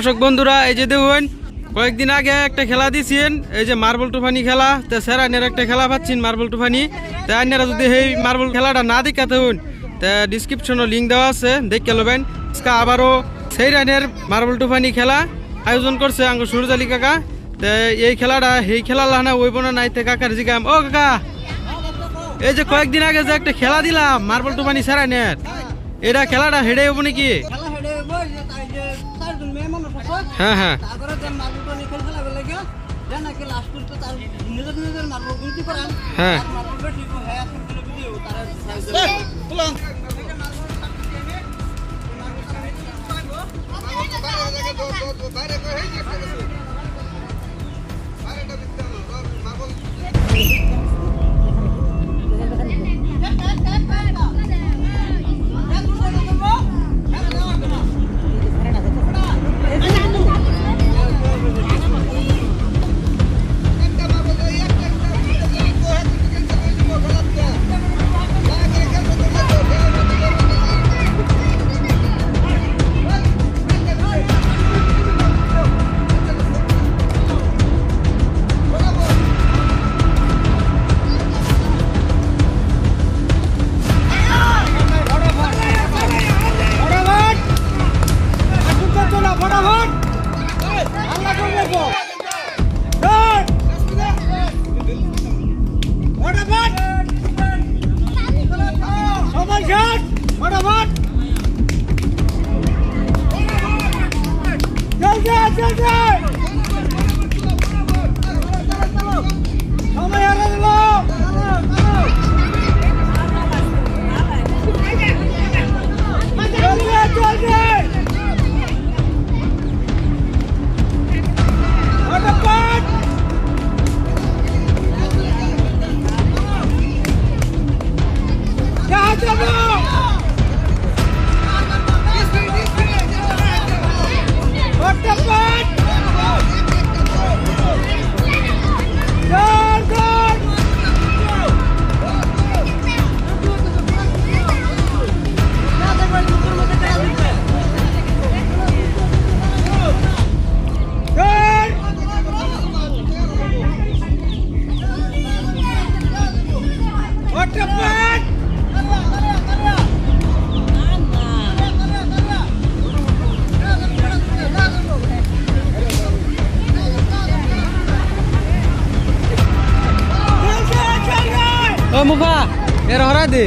দর্শক বন্ধুরা, এই যে দেখুন, কয়েকদিন আগে একটা খেলা দিয়েছেন, এই যে মার্বল টুফানি খেলা, তো স্যার আইনের একটা খেলা পাচ্ছেন মার্বল টুফানি তা আইনারা যদি এই মার্বল খেলাটা না দেখাতে হন তা ডিসক্রিপশনে লিঙ্ক দেওয়া আছে, দেখে নেবেন আজকে আবারও সেই রানের মার্বল টুফানি খেলা আয়োজন করছে আঙ্গ সুরজালি কাকা। তা এই খেলাটা, এই খেলা লানা ওই বোনা নাইতে কাকার জিগাম। ও কাকা, এই যে কয়েকদিন আগে যে একটা খেলা দিলাম মার্বল টুফানি স্যারানের এটা খেলাটা হেডে হব নাকি? গুনতি হ্যাঁ। হ্যাঁ। Come! এর হরা দে।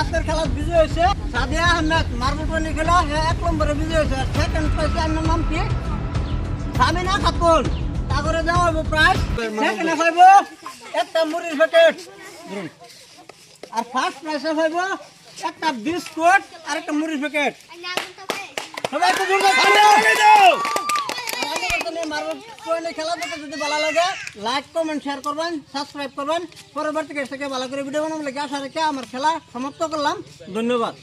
আজকের খেলা বিজয় হয়েছে সাদিয়া আহমেদ মার্বল পানি খেলা হ্যাঁ এক নম্বরে বিজয় হয়েছে সেকেন্ড পাইছে আমার নাম কি সামিনা খাতুন তারপরে দেওয়া হইব প্রাইস সেকেন্ডে পাইব একটা মুড়ির প্যাকেট আর ফার্স্ট প্রাইসে পাইব একটা বিস্কুট আর একটা মুড়ির প্যাকেট সবাই একটু জোরে তালি দাও খেলা দেখতে যদি ভালো লাগে লাইক কমেন্ট শেয়ার করবেন সাবস্ক্রাইব করবেন। পরবর্তী থেকে ভালো করে ভিডিও বানাবো লেগে আশা আমার খেলা সমাপ্ত করলাম। ধন্যবাদ।